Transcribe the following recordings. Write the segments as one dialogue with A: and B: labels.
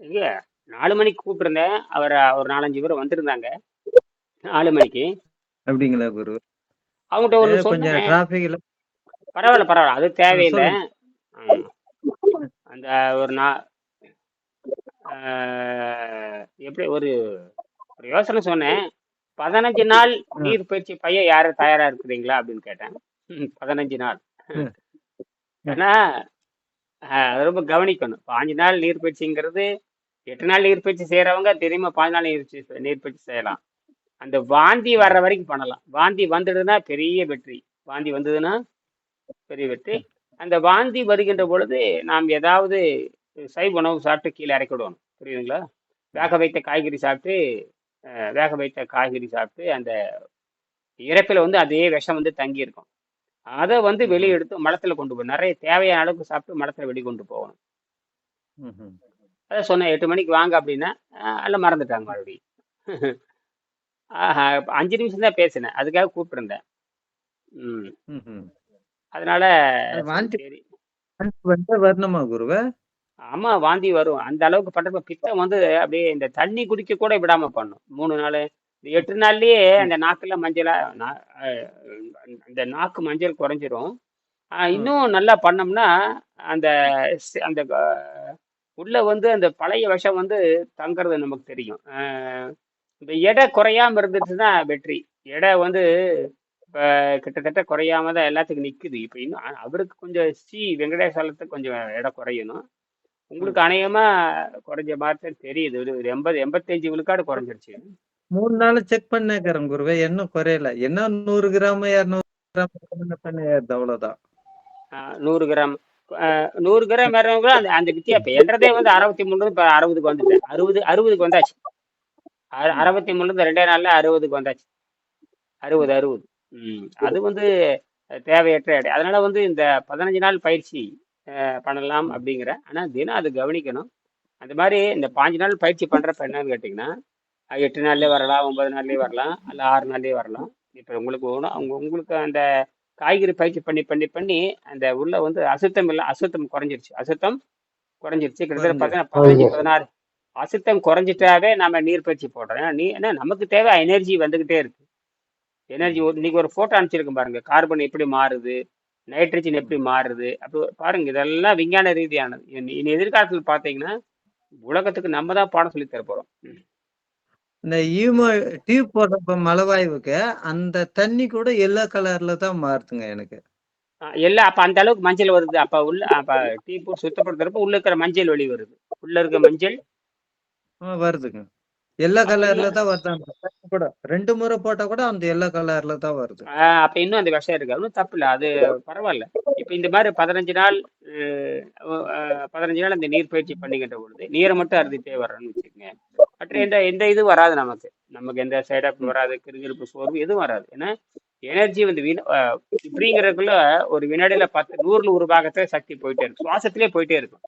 A: எங்க நாலு மணிக்கு கூப்பிட்டுருந்தேன். அவர் ஒரு நாலஞ்சு பேர் வந்திருந்தாங்க. நாலு மணிக்கு.
B: அப்படிங்களா குரு?
A: அவங்ககிட்ட ஒன்று
B: கொஞ்சம்
A: பரவாயில்ல பரவாயில்ல. அது தேவையில்லை. அந்த ஒரு நா எப்படி ஒரு ஒரு யோசனை சொன்னேன். பதினஞ்சு நாள் நீர் பயிற்சி பையன் யாரும் தயாரா இருக்கிறீங்களா? அப்படின்னு கேட்டேன். பதினஞ்சு நாள். ஏன்னா ரொம்ப கவனிக்கணும். பாஞ்சு நாள் நீர் பயிற்சிங்கிறது எட்டு நாள் நீர்ப்பயிற்சி செய்கிறவங்க செய்யறவங்க தெரியுமா பாஞ்சு நாள் நீர்ப்பயிற்சி நீர்ப்பயிற்சி செய்யலாம். அந்த வாந்தி வர்ற வரைக்கும் பண்ணலாம். வாந்தி வந்துடுதுன்னா பெரிய வெற்றி. வாந்தி வந்ததுன்னா பெரிய வெற்றி. அந்த வாந்தி வருகின்ற பொழுது நாம் ஏதாவது சைவ உணவு சாப்பிட்டு கீழே இறக்கி விடணும். புரியுதுங்களா? வேக வைத்த காய்கறி சாப்பிட்டு வேக வைத்த காய்கறி சாப்பிட்டு அந்த இறப்பில் வந்து அதே விஷம் வந்து தங்கி இருக்கும். அதை வந்து வெளியே எடுத்து மடத்தில் கொண்டு போகணும் நிறைய தேவையான அளவுக்கு சாப்பிட்டு மலத்துல வெளியே கொண்டு போகணும். அதை சொன்னேன் எட்டு மணிக்கு வாங்க அப்படின்னா எல்லாம் மறந்துட்டாங்க மறுபடியும் ஆஹா, அஞ்சு நிமிஷம் தான் பேசினேன் அதுக்காக கூப்பிட்டுருந்தேன். ம்.
B: ம்ஹும்.
A: அதனால சரி.
B: வரணுமா குருவே?
A: ஆமா வாந்தி வரும். அந்த அளவுக்கு பண்றப்ப பித்தம் வந்து அப்படியே இந்த தண்ணி குடிக்க கூட விடாம பண்ணும். மூணு நாள் எட்டு நாள்லயே அந்த நாக்குல மஞ்சளா அந்த நாக்கு மஞ்சள் குறைஞ்சிரும். இன்னும் நல்லா பண்ணோம்னா அந்த அந்த உள்ள வந்து அந்த பழைய விஷம் வந்து தங்குறது நமக்கு தெரியும். இந்த எடை குறையாம இருந்துச்சுன்னா வெற்றி. எடை வந்து இப்ப கிட்டத்தட்ட குறையாம தான் எல்லாத்துக்கும் நிக்குது. இப்ப இன்னும் அவருக்கு கொஞ்சம் சி வெங்கடேஸ்வரத்துக்கு கொஞ்சம் எடை குறையணும். உங்களுக்கு அநேகமா குறைஞ்ச மாதிரி தெரியுது. ஒரு எண்பது எண்பத்தஞ்சு விழுக்காடு குறைஞ்சிருச்சு.
B: மூணு நாள் செக் பண்ணிக்கிறேன் குருவே. இன்னும் குறையல. என்ன நூறு கிராம் இரநூறு கிராம் பண்ணி அவ்வளவுதான்.
A: நூறு கிராம். நூறு கிராம் இரநூறு அந்த அந்த வித்தியா இப்போ என்றதே வந்து அறுபத்தி மூணு இப்போ அறுபதுக்கு வந்துட்டேன் அறுபது அறுபதுக்கு வந்தாச்சு. அறு- அறுபத்தி மூணு ரெண்டே நாள்ல அறுபதுக்கு வந்தாச்சு. அறுபது அறுபது. ம். அது வந்து தேவையற்ற எடை. அதனால வந்து இந்த பதினஞ்சு நாள் பயிற்சி அஹ், பண்ணலாம் அப்படிங்கிற. ஆனா தினம் அது கவனிக்கணும். அந்த மாதிரி இந்த பாஞ்சு நாள் பயிற்சி பண்றப்ப என்னன்னு கேட்டிங்கன்னா எட்டு நாள்லயே வரலாம் ஒன்பது நாள்லயே வரலாம் அல்ல ஆறு நாள்லயே வரலாம். இப்போ உங்களுக்கு ஒன்று அவங்க உங்களுக்கு அந்த காய்கறி பயிற்சி பண்ணி பண்ணி பண்ணி அந்த உள்ள வந்து அசுத்தம் இல்லை அசுத்தம் குறைஞ்சிருச்சு. அசுத்தம் குறைஞ்சிருச்சு. கிட்டத்தட்ட பார்த்தீங்கன்னா பதினஞ்சு பதினாறு அசுத்தம் குறைஞ்சிட்டாவே நம்ம நீர் பயிற்சி போடுறோம். ஏன்னா நீ ஏன்னா நமக்கு தேவை எனர்ஜி வந்துகிட்டே இருக்கு. எனர்ஜி இன்னைக்கு ஒரு போட்டோ அனுப்பிச்சிருக்கேன் பாருங்க. கார்பன் எப்படி மாறுது? நைட்ரஜன். எப்படி மாறுது? அப்போ பாருங்க இதெல்லாம் விஞ்ஞான ரீதியானது. இனி எதிர்காலத்தில் பார்த்தீங்கன்னா உலகத்துக்கு நம்ம தான் பாடம் சொல்லி தர போறோம். ம்.
B: இந்த ஈமோ டியூப் போடுறப்ப மலவாய்வுக்கு அந்த தண்ணி கூட எல்லோ கலர்ல தான் மாறுதுங்க எனக்கு.
A: ஆ, எல்லாம் அப்ப அந்த அளவுக்கு மஞ்சள் வருது. அப்ப உள்ள அப்ப டீ போட்டு சுத்தப்படுத்துறப்ப உள்ள இருக்கிற மஞ்சள் வெளி வருது. உள்ள இருக்க மஞ்சள்
B: வருதுங்க. எல்லோ கலர்ல தான் வருது அந்த கூட ரெண்டு முறை போட்டா கூட அந்த எல்லோ கலர்ல தான் வருது.
A: அப்ப இன்னும் அந்த விஷம் இருக்கு. ஒன்றும் தப்பு இல்லை. அது பரவாயில்ல. இப்ப இந்த மாதிரி பதினஞ்சு நாள் பதினஞ்சு நாள் அந்த நீர் பயிற்சி பண்ணிக்கின்ற பொழுது நீரை மட்டும் அருந்திட்டே வர்றோம்னு வச்சுக்கோங்க. மற்ற எந்த எந்த இதுவும் வராது நமக்கு. நமக்கு எந்த சைட்
B: ம்,
A: வராது கிருகிருப்பு சோர்வு எதுவும் வராது. ஏன்னா எனர்ஜி வந்து வீண் அஹ், இப்படிங்கிறதுக்குள்ள ஒரு வினாடியில பத்து நூறு நூறு பாகத்தை சக்தி போயிட்டே இருக்கும். சுவாசத்திலே போயிட்டே இருக்கும்.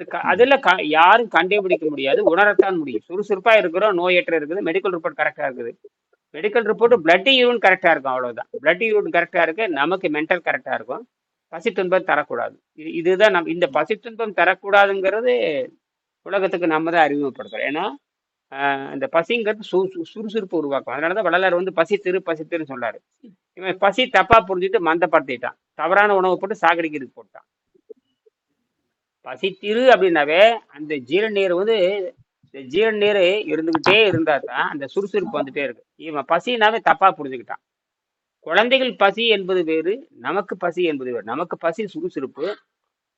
A: அது க- அதுல க யாரும் கண்டுபிடிக்க முடியாது. உணரத்தான் முடியும். சுறுசுறுப்பா இருக்கிறோம். நோயற்ற இருக்குது. மெடிக்கல் ரிப்போர்ட் கரெக்டா இருக்குது. மெடிக்கல் ரிப்போர்ட் பிளட் யூரின் கரெக்டா இருக்கும். அவ்வளவுதான். பிளட் யூரின் கரெக்டா இருக்கு. நமக்கு மென்டல் கரெக்டா இருக்கும். பசி துன்பம் தரக்கூடாது. இது இதுதான் நம் இந்த பசி துன்பம் தரக்கூடாதுங்கிறது உலகத்துக்கு நம்ம தான் அறிமுகப்படுத்துறோம். ஏன்னா இந்த பசிங்கிறது சு சு- சுறுசுறுப்பு உருவாக்கும். அதனால தான் வள்ளலார் வந்து பசி திரு பசி திருன்னு சொல்லாரு. இவன் பசி தப்பா புரிஞ்சுட்டு மந்தப்படுத்திட்டான். தவறான உணவு போட்டு சாகடிக்கிறதுக்கு போட்டான். பசித்திரு அப்படின்னாவே அந்த ஜீரநீர் வந்து இந்த ஜீரநீர் இருந்துகிட்டே இருந்தா தான் அந்த சுறுசுறுப்பு வந்துட்டே இருக்கு. இவன் பசினாவே தப்பா புரிஞ்சுக்கிட்டான். குழந்தைகள் பசி என்பது வேறு நமக்கு பசி என்பது வேறு. நமக்கு பசி சுறுசுறுப்பு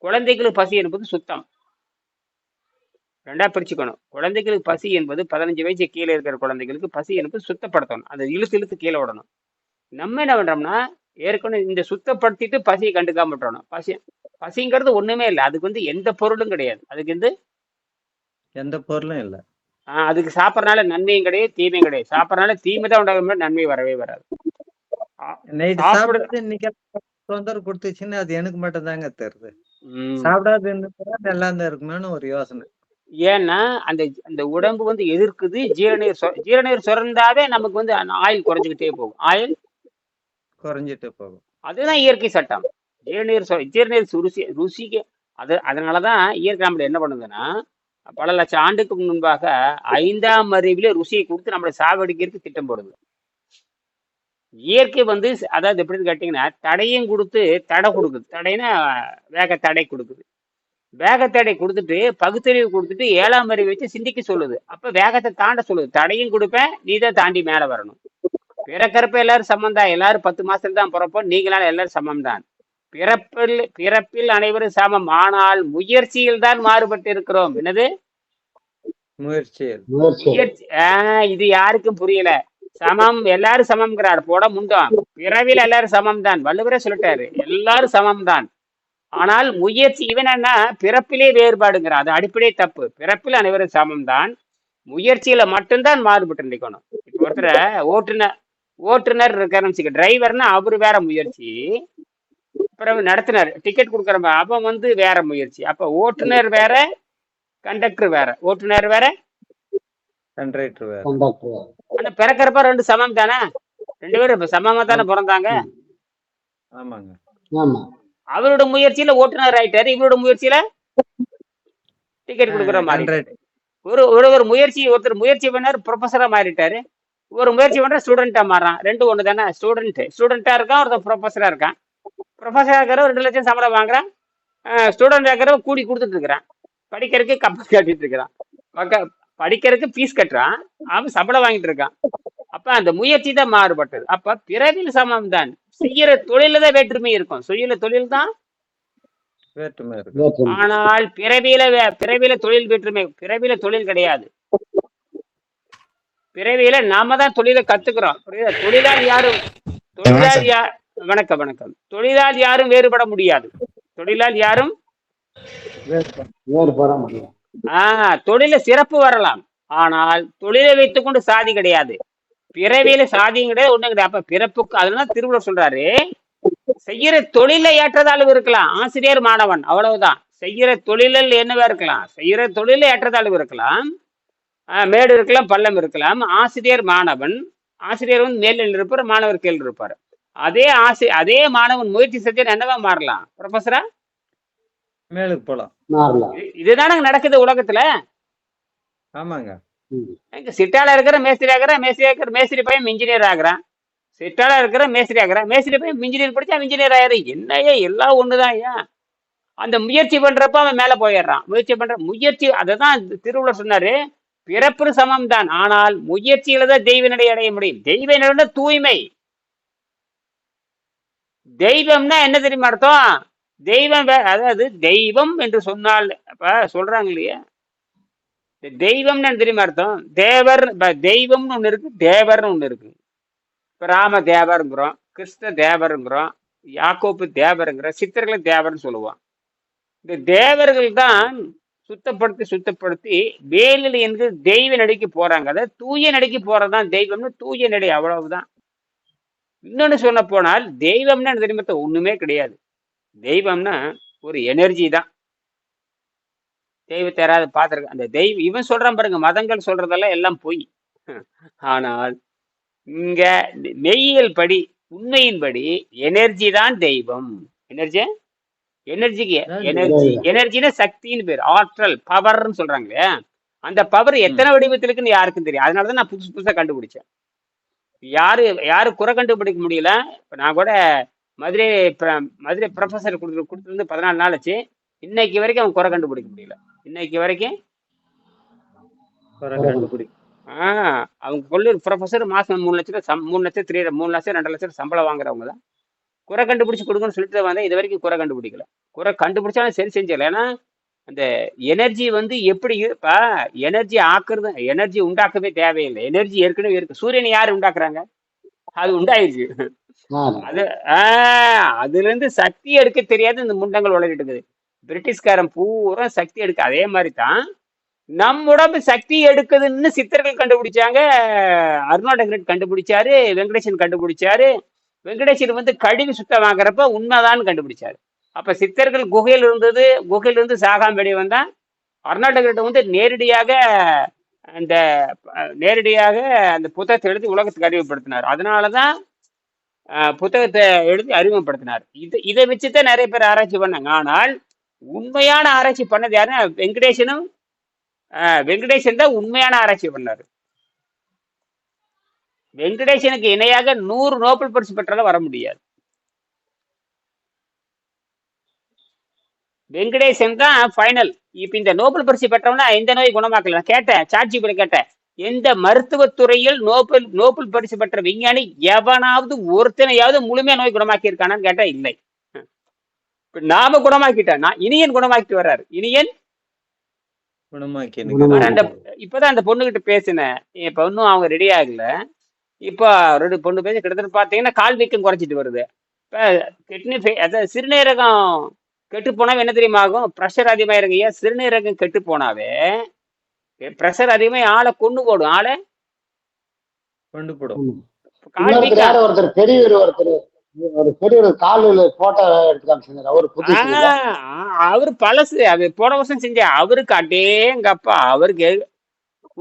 A: குழந்தைகளுக்கு பசி என்பது சுத்தம். ரெண்டா பிரிச்சுக்கணும். குழந்தைகளுக்கு பசி என்பது பதினஞ்சு வயசு கீழே இருக்கிற குழந்தைகளுக்கு பசி என்பது சுத்தப்படுத்தணும். அதை இழுத்து இழுத்து கீழே விடணும் நம்ம என்ன பண்றோம்னா ஏற்கனவே இந்த சுத்தப்படுத்திட்டு பசியை கண்டுக்காம விட்டுறணும். பசி பசிங்கிறது ஒண்ணுமே இல்லை. அதுக்கு வந்து எந்த பொருளும் கிடையாது. அதுக்கு வந்து
B: எந்த பொருளும் இல்ல.
A: அதுக்கு சாப்பிட்றனால நன்மையும் கிடையாது தீமையும் கிடையாது. சாப்பிட்றனால தீமை தான் உண்டாகும் நன்மை வரவே வராது.
B: தொந்தரவு கொடுத்துச்சுன்னா அது எனக்கு மட்டும் தாங்க தெரியுது. சாப்பிடாது நல்லா தான் இருக்குமேனு ஒரு யோசனை.
A: ஏன்னா அந்த அந்த உடம்பு வந்து எதிர்க்குது ஜீரநீர் சொ- ஜீரநீர் சுரந்தாவே நமக்கு வந்து ஆயில் குறைஞ்சிக்கிட்டே போகும். ஆயில்
B: குறைஞ்சிட்டு போகும்.
A: அதுதான் இயற்கை சட்டம். ஜீரநீர் சொ- ஜீரநீர் ருசி ருசிக்கு அது அதனாலதான் இயற்கை நம்மள என்ன பண்ணுதுன்னா பல லட்சம் ஆண்டுக்கு முன்பாக ஐந்தாம் அறிவிலே ருசியை கொடுத்து நம்மளை சாவடிக்கிறதுக்கு திட்டம் போடுது. இயற்கை வந்து அதாவது எப்படின்னு கேட்டிங்கன்னா தடையும் கொடுத்து தடை கொடுக்குது. தடைனா வேக தடை கொடுக்குது. வேக தடை கொடுத்துட்டு பகுத்தறிவு கொடுத்துட்டு ஏழாம் அறிவு வச்சு சிந்திக்க சொல்லுது. அப்போ வேகத்தை தாண்ட சொல்லுது. தடையும் கொடுப்பேன் நீ தான் தாண்டி மேல வரணும். பிறக்கிறப்ப எல்லாரும் சமம் தான் எல்லாரும் பத்து மாசத்துல தான் பிறப்போம். நீங்களால எல்லாரும் சமம் தான் பிறப்பில் பிறப்பில் அனைவரும் சமம். ஆனால் முயற்சியில் தான் மாறுபட்டு இருக்கிறோம் என்னது
C: முயற்சி
A: ஆஹ் இது யாருக்கும் புரியல. சமம் எல்லாரும் சமம்ங்கிறார். போட முண்டம். பிறவில எல்லாரும் சமம் தான் வள்ளுவரே சொல்லிட்டாரு. எல்லாரும் சமம் தான் ஆனால் முயற்சி இவன் என்ன? பிறப்பிலே வேறுபாடுங்கிறான் அது அடிப்படை தப்பு. பிறப்பில் அனைவரும் சமம் தான் முயற்சியில மட்டும்தான் மாறுபட்டு இப்போ ஒருத்தர் ஓட்டுநர் ஓட்டுநர் இருக்காருன்னு டிரைவர்னா அவரு வேற முயற்சி. அப்புறம் நடத்துனர். டிக்கெட் கொடுக்குறவங்க அவன் வந்து வேற முயற்சி. அப்ப ஓட்டுநர் வேற கண்டக்டர் வேற. ஓட்டுநர் வேற
B: கண்ட்ரைட்டர் வேற.
C: கண்டக்டர்
A: ஆனா பிறக்கிறப்ப ரெண்டு சமம் தானே? ரெண்டு பேரும் இப்ப சமமா தானே பிறந்தாங்க?
B: ஆமாங்க.
C: ஆமா.
A: அவரோட முயற்சியில ஓட்டுநர் ஆயிட்டாரு. இவரோட முயற்சியில டிக்கெட் கொடுக்குற மாதிரி. ஒரு ஒரு முயற்சி ஒருத்தர் முயற்சி பண்ணாரு ப்ரொஃபஸரா மாறிட்டாரு. ஒரு முயற்சி பண்ற ஸ்டூடெண்டா மாறான். ரெண்டு ஒண்ணு தானே? ஸ்டூடெண்ட் ஸ்டூடெண்டா இருக்கான் ஒருத்தர் ப்ரொஃபஸரா இருக்கான். ப்ரொஃபஸரா இருக்கிற ரெண்டு லட்சம் சம்பளம் வாங்குறான். ஸ்டூடெண்ட் இருக்கிற கூடி கொடுத்துட்டு இருக்கிறான். படிக்கிறதுக்கு கப்பல் கட்டிட்டு இருக்கிறான். பக்க- படிக்கிறதுக்கு ஃபீஸ் கட்டுறான். அவன் சம்பளம் வாங்கிட்டு இருக்கான். அப்ப அந்த முயற்சி தான் மாறுபட்டது. அப்ப பிறவியில் சமம் தான் செய்யற தொழில தான் வேற்றுமை இருக்கும். செய்யற தொழில் தான்
B: வேற்றுமை இருக்கு.
C: வேற்றுமை.
A: ஆனால் பிறவியில வே- பிறவியில தொழில் வேற்றுமை பிறவியில தொழில் கிடையாது. பிறவியில நாம தான் தொழிலை கத்துக்கிறோம். தொழிலால் யாரும் தொழிலால் யார் வணக்கம் வணக்கம். தொழிலால் யாரும் வேறுபட முடியாது. தொழிலால் யாரும் ஆஹ் தொழில சிறப்பு வரலாம். ஆனால் தொழிலை வைத்துக்கொண்டு சாதி கிடையாது. பிறவியில சாதியும் கிடையாது ஒண்ணும் கிடையாது. அப்ப பிறப்புக்கு அதனால திருவள்ளுவர் சொல்றாரு செய்யற தொழிலை ஏற்றத அளவு இருக்கலாம். ஆசிரியர் மாணவன் அவ்வளவுதான். செய்யற தொழிலில் என்னவா இருக்கலாம்? செய்யற தொழிலை ஏற்றத அளவு இருக்கலாம் மேடு இருக்கலாம் பள்ளம் இருக்கலாம். ஆசிரியர் மாணவன் ஆசிரியர் வந்து மேலில் இருப்பார் மாணவர் கீழ் இருப்பார். அதே ஆசி அதே மாணவன் முயற்சி செஞ்சா என்னவா மாறலாம்? ப்ரொஃபஸரா
B: மேலுக்கு போலாம்.
A: இதுதானங்க நடக்குது உலகத்துல?
B: ஆமாங்க.
A: சிட்டால இருக்கிற மேஸ்திரி ஆகிற மேஸ்திரி ஆகிற மேஸ்திரி பையன் இன்ஜினியர் ஆகுறான். சிட்டால இருக்கிற மேஸ்திரி ஆகுறான் மேஸ்திரி பையன் இன்ஜினியர் படிச்சா இன்ஜினியர் ஆயிரு. என்னையா எல்லாம் ஒண்ணுதான் ஐயா அந்த முயற்சி பண்றப்ப அவன் மேல போயிடுறான். முயற்சி பண்ற முயற்சி அததான் திருவள்ளுவர் சொன்னாரு பிறப்பு சமம் தான் ஆனால் முயற்சியில தான் தெய்வ நிலை அடைய முடியும். தெய்வ நிலை தூய்மை. தெய்வம்னா என்ன தெரியுமா அர்த்தம்? தெய்வம் வே- அதாவது தெய்வம் என்று சொன்னால் அப்ப சொல்றாங்க இல்லையா? தெய்வம்னு தெரியுமா அர்த்தம்? தேவர் இப்ப தெய்வம்னு ஒண்ணு இருக்கு தேவர்னு ஒண்ணு இருக்கு. இப்ப ராம தேவருங்கிறோம் கிருஷ்ண தேவருங்கிறோம் யாக்கோப்பு தேவருங்கிறோம் சித்தர்களை தேவர்னு சொல்லுவோம். இந்த தேவர்கள் தான் சுத்தப்படுத்தி சுத்தப்படுத்தி வேலில் என்று தெய்வ நடிக்கு போறாங்க. அதாவது தூய நடிக்கு போறதுதான் தெய்வம்னு தூய நடை அவ்வளவுதான். இன்னொன்னு சொல்ல போனால் தெய்வம்னா என்ன தெரியுமா அர்த்தம்? ஒண்ணுமே கிடையாது. தெய்வம்னா ஒரு எனர்ஜி தான். தெய்வத்தை யாராவது பார்த்துருக்க அந்த தெய்வம் இவன் சொல்றான் பாருங்க மதங்கள் சொல்றதெல்லாம் எல்லாம் பொய். ஆனால் இங்க மெய்யியல் படி உண்மையின்படி எனர்ஜி தான் தெய்வம். Energy எனர்ஜிக்கு energy. எனர்ஜினா சக்தின்னு பேர் ஆற்றல் பவர்னு சொல்றாங்க அந்த பவர் எத்தனை வடிவத்தில் இருக்குன்னு யாருக்கும் தெரியும். அதனால தான் நான் புதுசு புதுசா கண்டுபிடிச்சேன். யாரு யாரு குறை கண்டுபிடிக்க முடியல. இப்ப நான் கூட மதுரை மதுரை ப்ரொஃபஸர் கொடுத்து கொடுத்துருந்து பதினாலு நாள் ஆச்சு. இன்னைக்கு வரைக்கும் அவன் குறை கண்டுபிடிக்க முடியல. இன்னைக்கு வரைக்கும்
B: குறை கண்டுபிடி
A: ஆ அவங்க கொள்ளூர் ப்ரொஃபஸர் மாசம் மூணு லட்சம் சம் மூணு லட்சம் த்ரீ மூணு லட்சம் ரெண்டு லட்சம் சம்பளம் வாங்குறவங்க தான். குறை கண்டுபிடிச்சு கொடுங்கன்னு சொல்லிட்டு வந்தேன். இது வரைக்கும் குறை கண்டுபிடிக்கல. குறை கண்டுபிடிச்சாலும் சரி செஞ்சல ஏன்னா அந்த எனர்ஜி வந்து எப்படி இருப்பா எனர்ஜி ஆக்குறது எனர்ஜி உண்டாக்கவே தேவையில்லை. எனர்ஜி ஏற்கனவே இருக்கு. சூரியனை யார் உண்டாக்குறாங்க? அது உண்டாயிருச்சு. அது ஆ அதுல இருந்து சக்தி எடுக்க தெரியாத இந்த முண்டங்கள் உளறிட்டு இருக்குது. பிரிட்டிஷ்காரன் பூரா சக்தி எடுக்க அதே மாதிரி தான் நம் உடம்பு சக்தி எடுக்குதுன்னு சித்தர்கள் கண்டுபிடிச்சாங்க. அருணாடகரட் கண்டுபிடிச்சாரு வெங்கடேசன் கண்டுபிடிச்சாரு. வெங்கடேசன் வந்து கழுவி சுத்தமாகறப்ப உண்மைதான்னு கண்டுபிடிச்சாரு. அப்ப சித்தர்கள் குகையில் இருந்தது குகையில இருந்து சாகாம வெளியே வந்தால் கர்நாடகர்கிட்ட வந்து நேரடியாக அந்த நேரடியாக அந்த புத்தகத்தை எழுதி உலகத்துக்கு அறிமுகப்படுத்தினார். அதனாலதான் தான் புத்தகத்தை எழுதி அறிமுகப்படுத்தினார். இது இதை வச்சுதான் நிறைய பேர் ஆராய்ச்சி பண்ணாங்க. ஆனால் உண்மையான ஆராய்ச்சி பண்ணது யாருன்னா வெங்கடேசனும் வெங்கடேசன் தான் உண்மையான ஆராய்ச்சி பண்ணார். வெங்கடேசனுக்கு இணையாக நூறு நோபல் பரிசு பெற்றாலும் வர முடியாது. வெங்கடேசன் தான் ஃபைனல் இப்ப இந்த நோபல் பரிசு பெற்றவனா எந்த நோய் குணமாக்கல? நான் கேட்டேன் சாட்சி பண்ணி கேட்டேன். எந்த மருத்துவத்துறையில் நோபல் நோபல் பரிசு பெற்ற விஞ்ஞானி எவனாவது ஒருத்தனையாவது முழுமையா நோய் குணமாக்கி இருக்கானான்னு கேட்டா இல்லை. நாம குணமாக்கிட்டோம் நான் இனியன் குணமாக்கிட்டு வர்றாரு. இனியன்? அந்த இப்பதான் அந்த பொண்ணுகிட்ட பேசினேன். இப்ப இன்னும் அவங்க ரெடி ஆகல இப்போ ரெண்டு பொண்ணு பேசி கிட்டத்தட்ட பாத்தீங்கன்னா கால் வீக்கம் குறைச்சிட்டு வருது. இப்ப கிட்னி அதாவது சிறுநீரகம் கெட்டு போனா என்ன தெரியுமா ஆகும்? ப்ரெஷர் அதிகமா இருக்குங்க சிறுநீரகம் கெட்டு போனாவே ப்ரெஷர் அதிகமா ஆளை கொண்டு போடும்? ஆளை
B: கொண்டு போடும்.
C: ஒருத்தர் பெரியவர் ஒருத்தர் ஒரு பெரியவர் காலில் போட்டோ எடுத்து காமிச்சிருந்தாரு. அவர்
A: அவரு பழசு. அது போன வருஷம் செஞ்ச அவருக்கு அடேங்கப்பா. அவருக்கு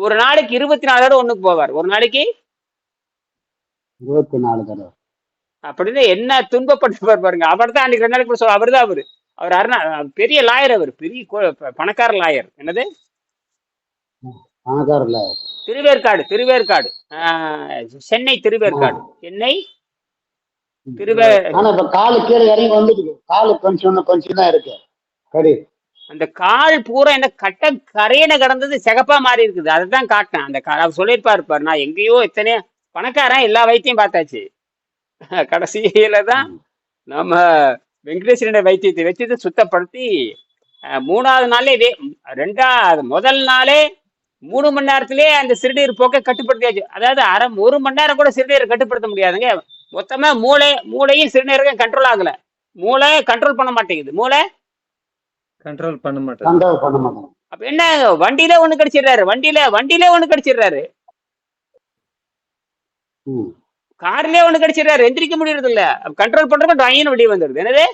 A: ஒரு நாளைக்கு இருபத்தி நாலு தடவை ஒண்ணுக்கு போவார். ஒரு நாளைக்கு?
C: இருபத்தி நாலு தடவை.
A: அப்படின்னு என்ன துன்பப்பட்டு பாருங்க. அவர் தான் அன்னைக்கு ரெண்டு நாளைக்கு சொல்ல அவர் தான் அவரு. அவர் அருணா பெரிய லாயர் அவர் பெரிய கோ- பணக்கார லாயர் என்னது? திருவேற்காடு திருவேற்காடு. ஆஹ் சென்னை திருவேற்காடு. சென்னை திருவே
C: ஆனா இப்ப காலு கீழே இறங்கி வந்துட்டு காலு கொஞ்சம் இன்னும் கொஞ்சம் தான் இருக்கு. கடி
A: அந்த கால் பூரா என்ன கட்ட கரையன கடந்தது சிகப்பா மாறி இருக்குது. அதை தான் காட்டினேன். அந்த கா- அவர் சொல்லியிருப்பாரு பாரு. நான் எங்கேயோ எத்தனையோ பணக்காரன் எல்லா வைத்தியம் பார்த்தாச்சு. கடைசியில தான் நம்ம வெங்கடேஸ்வரனுடைய வைத்தியத்தை வச்சு சுத்தப்படுத்தி மூணாவது நாளே இதே ரெண்டாவது முதல் நாளே மூணு மணி நேரத்திலே அந்த சிறுநீர் போக்கை கட்டுப்படுத்தியாச்சு. அதாவது அரை ஒரு மணி நேரம் கூட சிறுநீரை கட்டுப்படுத்த முடியாதுங்க. மொத்தமா மூளை மூளையும் சிறுநீரகம் கண்ட்ரோல் ஆகல. மூளை கண்ட்ரோல் பண்ண மாட்டேங்குது. மூளை
B: கண்ட்ரோல் பண்ண மாட்டேன்
A: அப்ப என்ன வண்டியில ஒண்ணு கடிச்சிடுறாரு. வண்டியில வண்டியில ஒண்ணு கடிச்சிடுறாரு. கார்லயே ஒண்ணு கடிச்சிடுறாரு. எந்திரிக்க முடியறது இல்ல கண்ட்ரோல் பண்றப்ப டைன்னு வெளியே வந்துருது என்னது?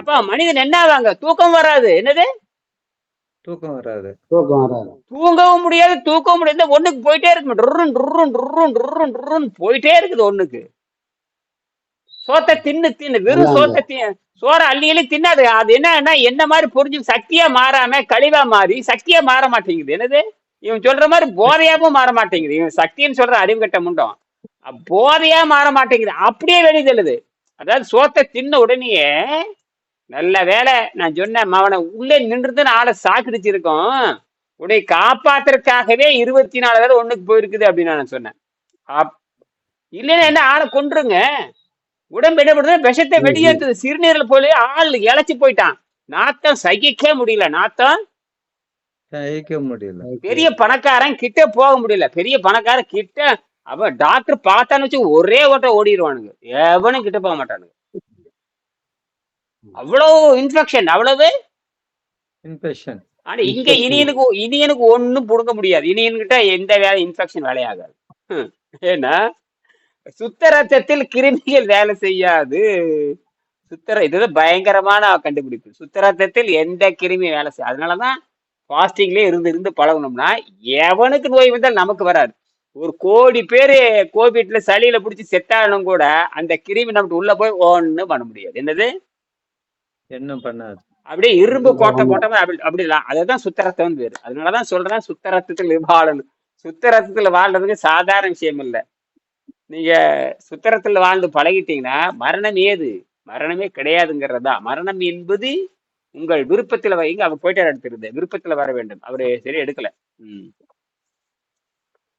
A: அப்ப மனிதன் என்ன ஆவாங்க? தூக்கம் வராது. என்னது?
B: தூக்கம் வராது.
C: தூக்கம் வராது.
A: தூங்கவும் முடியாது தூக்கவும் முடியாது. ஒண்ணுக்கு போயிட்டே இருக்கு. டுர்ருன் டுர்ருன் டுர்ருன் டுர்ருன் டுர்ருன் போயிட்டே இருக்குது ஒண்ணுக்கு. சோத்தை தின்னு தின்னு. வெறும் சோத்தை தின்னு சோற அள்ளி அள்ளி தின்னாது. அது என்னன்னா என்ன மாதிரி புரிஞ்சு சக்தியா மாறாம கழிவா மாறி சக்தியா மாற மாட்டேங்குது. என்னது? இவன் சொல்ற மாதிரி போதையாவும் மாற மாட்டேங்குது. இவன் சக்தின்னு சொல்ற அறிவு கட்ட முண்டம் போதையா மாற மாட்டேங்குது. அப்படியே வெளியே தள்ளுது. அதாவது சோத்தை தின்ன உடனேயே நல்ல வேலை நான் சொன்னேன் அவனை உள்ளே நின்றுட்டு ஆளை சாக்கிடிச்சிருக்கோம் உன்னை காப்பாத்துறதுக்காகவே இருபத்தி நாலு வேலை ஒண்ணுக்கு போயிருக்குது அப்படின்னு நான் சொன்னேன். அப்- இல்லைன்னா என்ன ஆளை கொண்டுருங்க உடம்பு என்ன விஷத்தை வெளியேற்றுது. சிறுநீரில் போய் ஆள் இழைச்சி போயிட்டான். நாத்தம் சகிக்கவே முடியல. நாத்தம்
B: சகிக்க முடியல.
A: பெரிய பணக்காரன் கிட்ட போக முடியல. பெரிய பணக்காரன் கிட்ட அவன் டாக்டர் பார்த்தான்னு வச்சு ஒரே ஓட்ட ஓடிடுவானுங்க. எவனும் கிட்ட போக மாட்டானுங்க. அவ்வளவு இன்ஃபெக்ஷன் அவ்வளவு?
B: இன்ஃபெக்ஷன்
A: ஆனா இங்க இனியனுக்கு இனியனுக்கு ஒண்ணும் புடுங்க முடியாது. இனியன்கிட்ட எந்த வேலை இன்ஃபெக்ஷன் வேலையாகாது. ஏன்னா சுத்த ரத்தத்தில் கிருமிகள் வேலை செய்யாது. சுத்தர இதுதான் பயங்கரமான கண்டுபிடிப்பு. சுத்த ரத்தத்தில் எந்த கிருமி வேலை செய்யாது. அதனாலதான் ஃபாஸ்டிங்லேயே இருந்து இருந்து பழகணும்னா எவனுக்கு நோய் வந்தால் நமக்கு வராது. ஒரு கோடி பேர் கோவிட்ல சளியில பிடிச்சி செத்தாலும் கூட அந்த கிருமி நமக்கு உள்ள போய் ஒண்ணும் பண்ண முடியாது. என்னது?
B: என்ன பண்ணாது.
A: அப்படியே இரும்பு கோட்டை கோட்டை அப்படி அப்படிலாம் அதுதான் சுத்த ரத்தம் பேரு. அதனாலதான் சொல்றேன் சுத்த ரத்தத்தில் வாழணும். சுத்த ரத்தத்துல வாழ்றதுக்கு சாதாரண விஷயம் இல்லை. நீங்க சுத்தரத்துல வாழ்ந்து பழகிட்டீங்கன்னா மரணம் ஏது? மரணமே கிடையாதுங்கிறதா? மரணம் என்பது உங்கள் விருப்பத்துல வைங்க அவர் போயிட்டார் எடுத்துருது விருப்பத்துல வர வேண்டும். அவரு சரி எடுக்கல. ம்.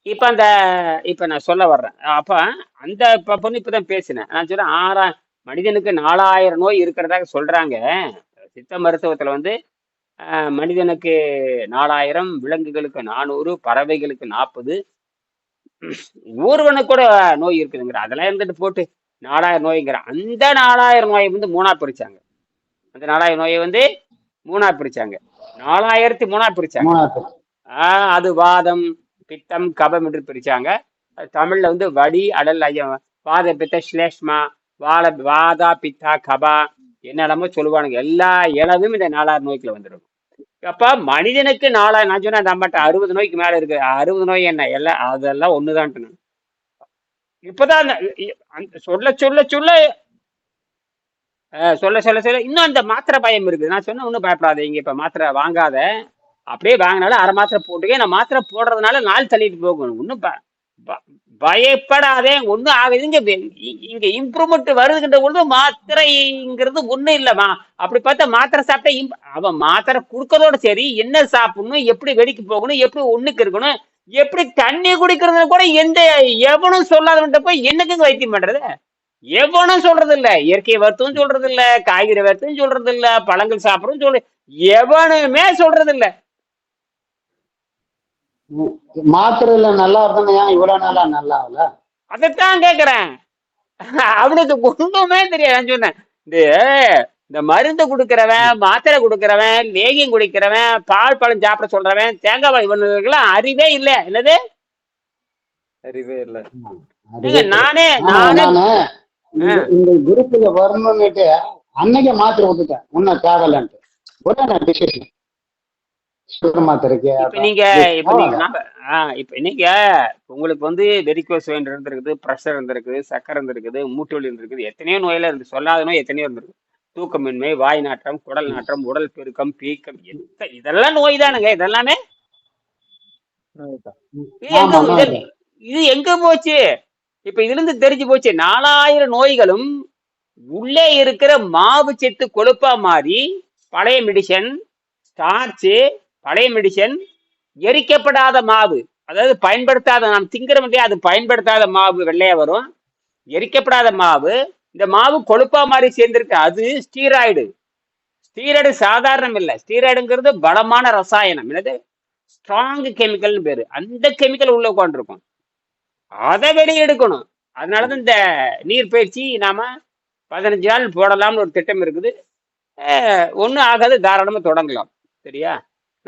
A: இப்ப அந்த இப்ப நான் சொல்ல வர்றேன். அப்ப அந்த இப்ப பொண்ணு இப்பதான் பேசினேன். நான் சொல்றேன் ஆறா மனிதனுக்கு நாலாயிரம் நோய் இருக்கிறதாக சொல்றாங்க. சித்த மருத்துவத்துல வந்து மனிதனுக்கு நாலாயிரம் விலங்குகளுக்கு நானூறு பறவைகளுக்கு நாற்பது ஊர்வனுக்கு கூட நோய் இருக்குதுங்கிற அதெல்லாம் இருந்துட்டு போட்டு நாலாயிரம் நோய்ங்கிற அந்த நாலாயிரம் நோயை வந்து மூணா பிரிச்சாங்க. அந்த நாலாயிரம் நோயை வந்து மூணா பிரிச்சாங்க. நாலாயிரத்தி மூணா பிரிச்சாங்க. ஆஹ் அது வாதம் பித்தம் கபம் என்று பிரிச்சாங்க. தமிழ்ல வந்து வடி அடல் ஐயம். வாத பித்த ஸ்லேஷ்மா வாழ வாதா பித்தா கபா என்னெல்லாமோ சொல்லுவானுங்க. எல்லா இளவும் இந்த நாலாயிரம் நோய்க்குள்ள வந்துடும் அப்ப மனிதனுக்கு நாலாயிரம் நான் சொன்னேன் நம்மகிட்ட அறுபது நோய்க்கு மேல இருக்கு. அறுபது நோய் என்ன? எல்லாம் அதெல்லாம் ஒண்ணுதான் இப்பதான் அந்த- சொல்ல சொல்ல சொல்ல சொல்ல சொல்ல சொல்ல. இன்னும் அந்த மாத்திரை பயம் இருக்குது. நான் சொன்ன ஒன்றும் பயப்படாதீங்க இப்போ மாத்திரை வாங்காத. அப்படியே வாங்கினாலும் அரை மாத்திரை போட்டுக்க. நான் மாத்திரை போடுறதுனால நாள் தள்ளிட்டு போகணும். ஒன்றும் ப- ப- பயப்படாதே. ஒன்றும் ஆகுது. இங்க இ- இங்க இம்ப்ரூவ்மெண்ட் வருதுன்ற பொழுது மாத்திரைங்கிறது ஒன்றும் இல்லைம்மா. அப்படி பார்த்தா மாத்திரை சாப்பிட்டா இம் அவன் மாத்திரை கொடுக்கறதோட சரி என்ன சாப்பிடணும் எப்படி வெடிக்கு போகணும் எப்படி ஒண்ணுக்கு இருக்கணும் எப்படி தண்ணி குடிக்கிறது கூட எந்த எவனும் சொல்லாதவன்ட்ட போய் என்னக்குங்க வைத்தியம் பண்றது? எவனும் சொல்றது இல்ல இயற்கை வருத்தம் சொல்றது இல்ல காய்கறி வருத்தம் சொல்றது இல்ல பழங்கள் சாப்பிடும் சொல்ற எவனுமே சொல்றது இல்ல.
C: மாத்திரையில நல்லா இருந்தா இவ்வளவு நாளா நல்லா ஆகல?
A: அதைத்தான் கேக்குறேன். அவனுக்கு ஒண்ணுமே தெரியாது. நான் சொன்னேன் இந்த இந்த மருந்து கொடுக்கறவன் மாத்திரை கொடுக்கறவன் லேகியம் குடிக்கிறவன் பால் பழம் சாப்பிட சொல்றவன் தேங்காய் பால் இவனுக்கெல்லாம் அறிவே இல்ல. என்னது?
B: அறிவே இல்ல.
A: நானே நானு
C: இந்த- குரூப்ல வரணும்னுட்டு அன்னைக்கே மாத்திரை விட்டுட்டேன் உன்ன தேவையில்லன்ட்டு ஒரே நான் டிசிஷன்
A: நீங்க இப்ப இப்ப நீங்க உங்களுக்கு வந்து வெரிகோஸ் வெயின் இருந்திருக்குது ப்ரெஷர் இருந்திருக்குது சக்கரை இருந்திருக்குது மூட்டு வலி இருந்திருக்குது எத்தனையோ நோயில இருந்து சொல்லாத நோய் எத்தனையோ இருந்திருக்கு. தூக்கமின்மை வாய் நாட்டம் குடல் நாட்டம் உடல் பெருக்கம் பீக்கம் இதெல்லாம் நோய் தானுங்க இதெல்லாமே இது எங்க போச்சு? இப்ப இதுல இருந்து தெரிஞ்சு போச்சு நாலாயிரம் நோய்களும் உள்ளே இருக்கிற மாவு சத்து கொழுப்பா மாறி பழைய மெடிசன் ஸ்டார்ச்சு பழைய மெடிசன் எரிக்கப்படாத மாவு. அதாவது பயன்படுத்தாத நாம் திங்கிற முடியாது அது பயன்படுத்தாத மாவு வெள்ளையா வரும். எரிக்கப்படாத மாவு இந்த மாவு கொழுப்பா மாதிரி சேர்ந்திருக்கு அது ஸ்டீராய்டு ஸ்டீராய்டு சாதாரணம் இல்லை. ஸ்டீராய்டுங்கிறது பலமான ரசாயனம். என்னது? ஸ்ட்ராங் கெமிக்கல்னு பேரு. அந்த கெமிக்கல் உள்ள உட்காந்துருக்கும் அதை வெளியே எடுக்கணும் அதனாலதான் இந்த நீர் பயிற்சி நாம பதினஞ்சு நாள் போடலாம்னு ஒரு திட்டம் இருக்குது. ஒன்றும் ஆகாது தாராளமா தொடங்கலாம். சரியா?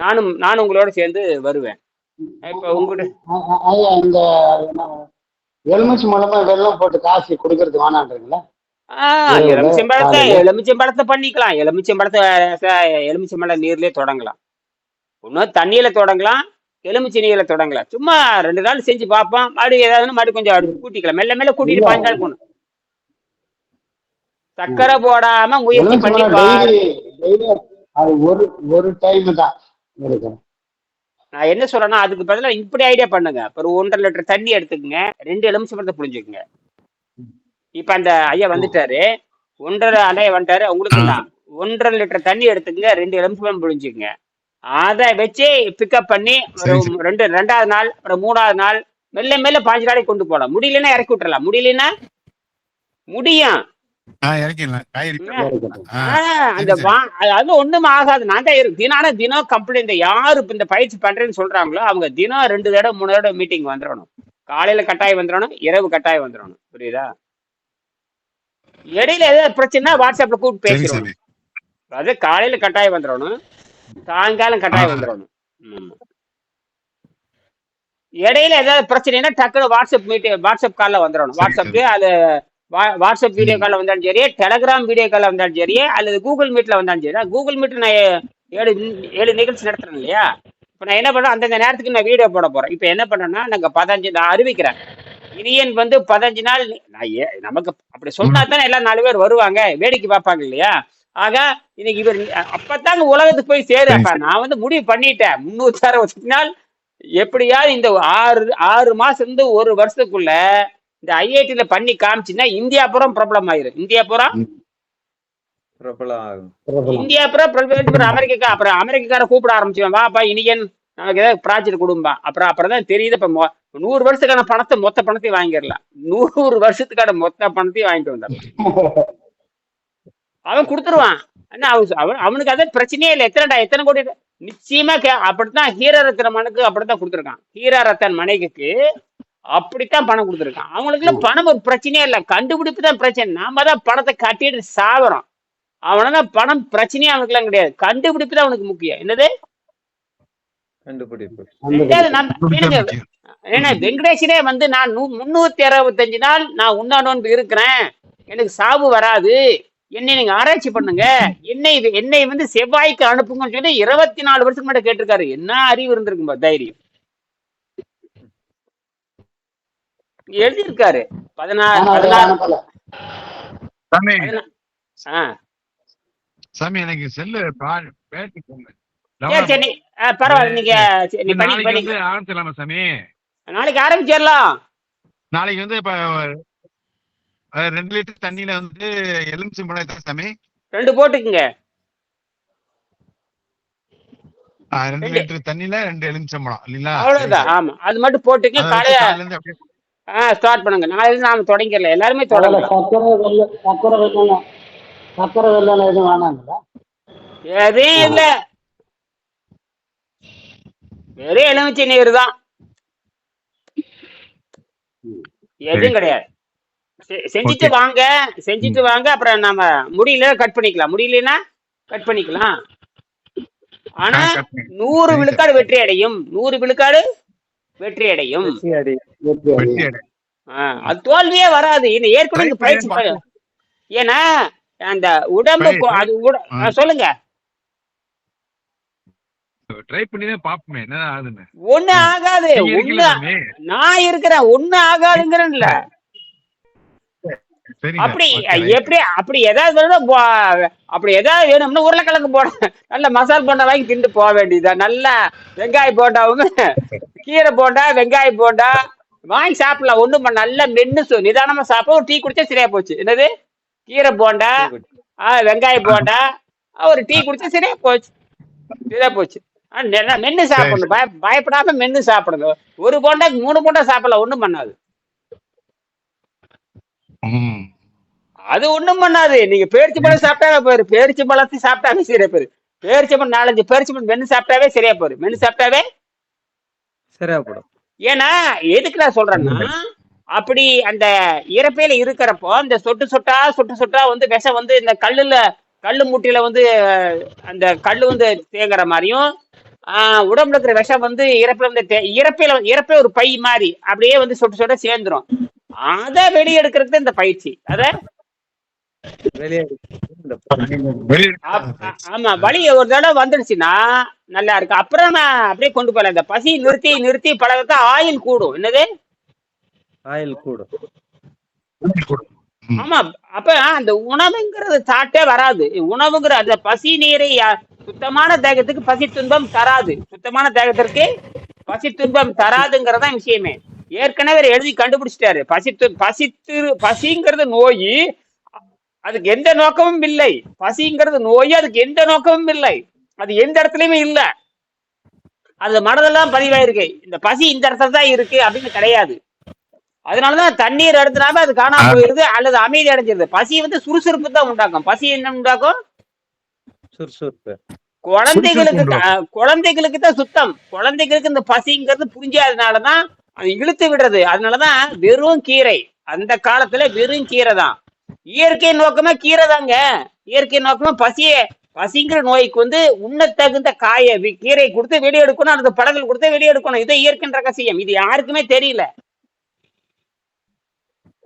A: நானும் நானும் உங்களோட சேர்ந்து வருவேன். இப்போ
C: ஐயா இந்த எலுமிச்சை மூலமா வெள்ளம் போட்டு காசு கொடுக்கறது வேணான்றீங்களா?
A: எலுமிச்சம்பழத்தை. எலுமிச்சம்பழத்தை பண்ணிக்கலாம். எலுமிச்சம்பழத்தை எலுமிச்சம்பழம் நீர்லயே தொடங்கலாம். இன்னும் தண்ணியில தொடங்கலாம். எலுமிச்சை நீர்ல தொடங்கலாம் சும்மா ரெண்டு நாள் செஞ்சு பார்ப்போம். மறுபடியும் ஏதாவது மறுபடியும் கொஞ்சம் அப்படி கூட்டிக்கலாம். மெல்ல மெல்ல கூட்டிட்டு. பாஞ்சு நாள் போகணும் சக்கரை போடாம முயற்சி
C: எலுமிச்சை
A: பண்ணி
C: பழம் அது ஒரு ஒரு டைம் தான்.
A: நான் என்ன சொல்றேன்னா அதுக்கு பதிலா இப்படி ஐடியா பண்ணுங்க. ஒரு ஒன்றரை லிட்டர் தண்ணி எடுத்துக்கங்க. ரெண்டு எலுமிச்சம்பழத்தை புரிஞ்சுக்குங்க இப்ப அந்த ஐயா வந்துட்டாரு. ஒன்றரை அலைய வந்துட்டாரு. உங்களுக்கு தான் ஒன்றரை லிட்டர் தண்ணி எடுத்துக்கங்க. ரெண்டு எலுமிச்சம்பழம் புரிஞ்சுக்குங்க அதை வச்சு பிக்கப் பண்ணி. ரெண்டு ரெண்டாவது நாள் அப்புறம் மூணாவது நாள் மெல்ல மெல்ல பாஞ்சு நாளைக்கு கொண்டு போகலாம் முடியலன்னா இறக்கி விட்டுறலாம். முடியலன்னா முடியும். அந்த அது- ஒண்ணும் ஆகாது. நான் தான் இருக்கு தினம் ஆனா தினம் கம்ப்ளைண்ட் யாரு இந்த பயிற்சி பண்றேன்னு சொல்றாங்களோ அவங்க தினம் ரெண்டு தடவை மூணு தடவை மீட்டிங் வந்துடணும். காலையில கட்டாயம் வந்துடணும் இரவு கட்டாயம் வந்துடணும். புரியுதா? இடையில ஏதாவது பிரச்சனை வாட்ஸ்அப்ல கூப்பிட்டு
D: சரி.
A: அது காலையில கட்டாயம் வந்துடணும். சாயங்காலம் கட்டாயம். வந்துடணும். இடையில ஏதாவது பிரச்சனைனா டக்குனு வாட்ஸ்அப் மீட்டிங் வாட்ஸ்அப் கால்ல வந்துடணும்
D: சரி,
A: வாட்ஸ்அப்ல அது வாட்ஸ்அப் வீடியோ கால்ல வந்தாலும் சரி டெலகிராம் வீடியோ கால்ல வந்தாலும் சரி அல்லது கூகுள் மீட்ல வந்தாலும் சரி. கூகுள் மீட்ல நான் ஏழு ஏழு நிகழ்ச்சி நடத்துறேன் இல்லையா? இப்போ நான் என்ன பண்றேன்? அந்தந்த நேரத்துக்கு நான் வீடியோ போட போறேன். இப்போ என்ன பண்றேன்னா நாங்க பதினஞ்சு நான் அறிவிக்கிறேன். இனியன் வந்து பதினஞ்சு நாள் நான் நமக்கு அப்படி சொன்னா தானே எல்லாம் நாலு பேர் வருவாங்க வேடிக்கை பார்ப்பாங்க இல்லையா? ஆக இன்னைக்கு இவர் அப்பதாங்க உலகத்துக்கு போய் சேரு. அப்ப நான் வந்து முடிவு பண்ணிட்டேன். முன்னூத்தி அறுபத்தி நாள் எப்படியாவது இந்த ஆறு ஆறு மாசம் இருந்து ஒரு வருஷத்துக்குள்ள இந்த ஐஐடில பண்ணி காமிச்சுன்னா இந்தியா பூரா ப்ராப்ளம் ஆயிரும். இந்தியா
B: பிரபலம்
C: பிரபலம்.
A: இந்தியா பிரபலம் அப்புறம் அமெரிக்கா அப்புறம் அமெரிக்கார கூப்பிட ஆரம்பிச்சுவேன். வாப்பா இனியன் நமக்கு ஏதாவது ப்ராஜெக்ட் கொடும்பா அப்புறம் அப்புறம் தான் தெரியுது. இப்ப நூறு வருஷத்துக்கான பணத்தை மொத்த பணத்தையும் வாங்கிடலாம். நூறு வருஷத்துக்கான மொத்த பணத்தையும் வாங்கிட்டு வந்துடலாம் அவன் கொடுத்துருவான். ஆனா அவன் அவன் அவனுக்கு அதான் பிரச்சனையே இல்லை. எத்தனைடா எத்தனை கோடி நிச்சயமா கே அப்படித்தான் ஹீரா ரத்தன் மனுக்கு அப்படித்தான் கொடுத்துருக்கான். ஹீரா ரத்தன் மனைவிக்கு அப்படித்தான் பணம் கொடுத்துருக்கான். அவங்களுக்குலாம் பணம் ஒரு பிரச்சனையே இல்லை. கண்டுபிடிப்பு தான் பிரச்சனை. நாம தான் பணத்தை கட்டிட்டு சாவறோம். அவனதான் பணம் பிரச்சனையே அவனுக்குலாம் கிடையாது. கண்டுபிடிப்பு தான் அவனுக்கு முக்கியம். என்னது?
B: கண்டுபிடிப்பு.
A: ஏன்னா வெங்கடேஷனே வந்து நான் முன்னூத்தி அறுபத்தஞ்சு நாள் நான் உண்ணா நோன்பு இருக்கிறேன். எனக்கு சாவு வராது. என்னை நீங்க ஆராய்ச்சி பண்ணுங்க. என்னை என்னை வந்து செவ்வாய்க்கு அனுப்புங்கன்னு சொல்லி இருபத்தி நாலு வருஷத்துக்கு முன்னாடி கேட்டிருக்காரு. என்ன அறிவு இருந்திருக்கும் பாரு, தைரியம். எழுதியிருக்காரு. பதினாறு பதினாறு.
D: சாமி. எனக்கு செல்லு
A: பரவாயில்ல நீங்க
D: நாளைக்கு ஆரம்பிச்சிடலாமா.
A: நாளைக்கு
D: வந்து இப்ப ரெண்டு லிட்டர் தண்ணியில வந்து எலுமிச்சம் பழம் எத்தனை சாமி?
A: ரெண்டு போட்டுக்குங்க.
D: ரெண்டு. லிட்டர் தண்ணியில ரெண்டு எலுமிச்சம் பழம் இல்லைங்களா?
A: அவ்வளவுதான். ஆமா. அது மட்டும்
D: இருந்து அப்படியே
A: ஆ ஸ்டார்ட் பண்ணுங்க. நாளையில நாம தொடங்கிடலாம் எல்லாருமே
C: அதுல
A: தொடங்கலாம்
C: சக்கரை வெள்ளம் சக்கரை வெள்ளம் சக்கரை வெள்ளம் எதுவும் வேணாங்களா?
A: எதையும் இல்ல. வெறும் எலுமிச்சை நீர் தான். எதுவும் கிடையாது. செஞ்சுட்டு. வாங்க. செஞ்சுட்டு வாங்க. அப்புறம் நம்ம முடியல கட் பண்ணிக்கலாம். முடியலன்னா கட் பண்ணிக்கலாம். ஆனா. நூறு விழுக்காடு வெற்றி அடையும். நூறு விழுக்காடு வெற்றி அடையும். அது தோல்வியே வராது. இது ஏற்கனவே பயிற்சி ஏன்னா அந்த உடம்பு அது சொல்லுங்க.
D: ட்ரை பண்ணி தான் பாப்போமே என்ன ஆகுதுன்னு.
A: ஒண்ணு ஆகாது. நான் இருக்கிறேன். ஒண்ணு ஆகாதுங்கிறேன்ல. அப்படி. எப்படி அப்படி ஏதாவது வேணும்னா அப்படி ஏதாவது வேணும்னா உருளைக்கிழங்கு போட நல்ல மசால் போண்டா வாங்கி திண்டு போக வேண்டியதா நல்லா வெங்காய போண்டாவும் கீரை போண்டா வெங்காய போண்டா வாங்கி சாப்பிடலாம். ஒண்ணும் நல்லா மென்னு நிதானமா சாப்பிட ஒரு டீ குடிச்சா சரியா போச்சு. என்னது? கீரை போண்டா ஆ வெங்காய போண்டா ஒரு டீ குடிச்சா சரியா போச்சு. சரியா போச்சு. மென்னு சாப்பிடணும். பய பயப்படாம மென்னு சாப்பிடணும். ஒரு போண்டாக்கு மூணு போண்டா சாப்பிடலாம். ஒண்ணும் பண்ணாது. அது ஒண்ணும் பண்ணாது. நீங்க பேரிச்சி பழம் சாப்பிட்டாவே போயிரு. பேரிச்சி பழத்தை சாப்பிட்டாவே சரியா போயிரு. பேரிச்சி பழம் நாலஞ்சு பேரிச்சி பழம் மென்னு சாப்பிட்டாவே சரியா போயிரு. மென்னு சாப்பிட்டாவே
B: சரியா போடும்
A: ஏன்னா எதுக்கு நான் சொல்றேன்னா அப்படி அந்த இறப்பையில இருக்கிறப்போ அந்த சொட்டு சொட்டா சொட்டு சொட்டா வந்து விஷம் வந்து இந்த கல்லுல கல்லு முட்டியில வந்து அந்த கல்லு வந்து தேங்குற மாதிரியும் ஆஹ், உடம்புல இருக்கிற விஷம் வந்து இறப்புல வந்து இறப்பையில இறப்பை ஒரு பை மாதிரி அப்படியே வந்து சொட்டு சொட்டா சேர்ந்துரும். அதை வெளியெடுக்கிறதுக்கு இந்த பயிற்சி. அத
B: வெளியே இந்த
D: வெளிய
A: அப்- அ- ஆமா வலி ஒரு தடவை வந்துடுச்சுன்னா நல்லா இருக்கு அப்புறம் நான் அப்படியே கொண்டு போகல இந்த பசி நிறுத்தி நிறுத்தி பழகத்தா ஆயில் கூடும். என்னது?
B: ஆயில் கூடும்.
A: ஆமா அப்ப அந்த உணவுங்கிறது சாட்டே வராது. உணவுங்கிற அந்த பசி நீரை சுத்தமான தேகத்துக்கு பசி துன்பம் தராது. சுத்தமான தேகத்திற்கு பசி துன்பம் தராதுங்கிறதா விஷயமே. ஏற்கனவே எழுதி கண்டுபிடிச்சிட்டாரு. பசி து- பசி திரு- பசிங்கிறது நோய் அதுக்கு எந்த நோக்கமும் இல்லை. பசிங்கிறது நோய் அதுக்கு எந்த நோக்கமும் இல்லை. அது எந்த இடத்துலயுமே இல்ல. அது மனதெல்லாம் பதிவாயிருக்கு. இந்த பசி இந்த இடத்துல தான் இருக்கு அப்படின்னு கிடையாது. அதனாலதான் தண்ணீர் எடுத்துனாம அது காணாம போயிருது அல்லது அமைதி அடைஞ்சிருது. பசி வந்து சுறுசுறுப்பு தான் உண்டாக்கும். பசி என்ன உண்டாக்கும்?
B: சுறுசுறுப்பு.
A: குழந்தைகளுக்கு குழந்தைகளுக்கு தான் சுத்தம். குழந்தைகளுக்கு இந்த பசிங்கிறது புரிஞ்சாதனாலதான் அது இழுத்து விடுறது. அதனாலதான் வெறும் கீரை. அந்த காலத்துல வெறும் கீரை தான். இயற்கை நோக்கமா கீரை தாங்க இயற்கை நோக்கமா பசிய. பசிங்கிற நோய்க்கு வந்து உண்ண தகுந்த காய கீரை கொடுத்து வெளியே எடுக்கணும் அல்லது பழங்கள் கொடுத்து வெளியே எடுக்கணும் இது இயற்கையின் ரகசியம். இது யாருக்குமே தெரியல.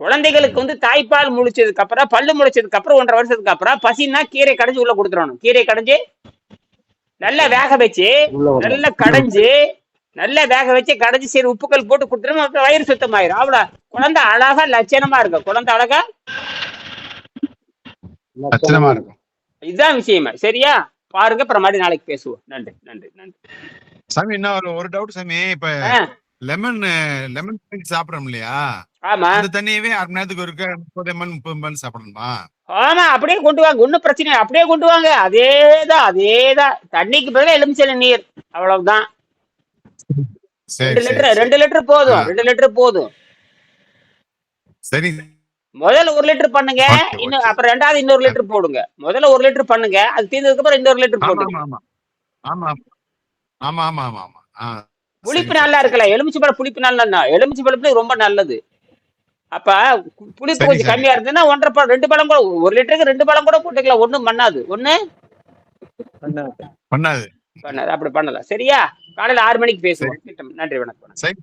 A: குழந்தைகளுக்கு வந்து தாய்ப்பால் முழிச்சதுக்கு அப்புறம் பல்லு முளைச்சதுக்கு அப்புறம் ஒன்றரை வருஷத்துக்கு அப்புறம் பசின்னா கீரை கடைஞ்சு உள்ள கொடுத்துடணும். கீரை கடைஞ்சு நல்லா வேக வச்சு. நல்லா கடைஞ்சு நல்லா வேக வச்சு கடைஞ்சு சரி உப்புக்கள் போட்டு கொடுத்துரும் அப்புறம் வயிறு சுத்தமாயிரும். அவ்வளவு. குழந்தை அழகா லட்சணமா இருக்கும். குழந்தை அழகா
D: லட்சணமா இருக்கும்.
A: இதுதான் விஷயமே. சரியா? பாருங்க அப்புறம் மறுபடியும் நாளைக்கு பேசுவோம். நன்றி நன்றி நன்றி.
D: சாமி இன்னும் ஒரு ஒரு டவுட் சாமி. இப்ப லெமன் லெமன் சாப்பிடுறோம் இல்லையா?
A: ஆமா.
D: அந்த தண்ணியவே அரை மணி நேரத்துக்கு ஒருக்க முப்பது எம்எல் முப்பது எம்எல் சாப்பிடணுமா?
A: ஆமா அப்படியே கொண்டு வாங்க. ஒன்றும் பிரச்சனை. அப்படியே கொண்டு வாங்க. அதேதான் அதேதான். தண்ணிக்கு பதிலா எலுமிச்சை நீர். அவ்வளவுதான். ரெண்டு லிட்டர் ரெண்டு லிட்டர் போதும். ரெண்டு லிட்டர் போதும்.
D: சரி.
A: முதல்ல ஒரு லிட்டர் பண்ணுங்க. இன்னும் அப்புறம் ரெண்டாவது இன்னொரு லிட்டர் போடுங்க. முதல்ல ஒரு லிட்டர் பண்ணுங்க. அது தீர்ந்ததுக்கு அப்புறம் இன்னொரு லிட்டர் போடுங்க
D: ஆமா ஆமா ஆமா. ஆமா ஆமா ஆமா ஆமா. ஆ
A: புளிப்பு நல்லா இருக்குல்ல எலுமிச்சை பழம் புளிப்பு நல்லா எலுமிச்சை பழப்பு ரொம்ப நல்லது. அப்ப புளிப்பு கொஞ்சம். கம்மியா இருந்ததுன்னா ஒன்றரை பழம் ரெண்டு பழம் கூட ஒரு லிட்டருக்கு ரெண்டு பழம் கூட போட்டுக்கலாம். ஒண்ணும் பண்ணாது. ஒண்ணு?
B: பண்ணாது.
D: பண்ணாது.
A: பண்ணாது. அப்படி பண்ணலாம். சரியா? காலையில ஆறு மணிக்கு பேசுவோம். நன்றி வணக்கம்.
D: சரி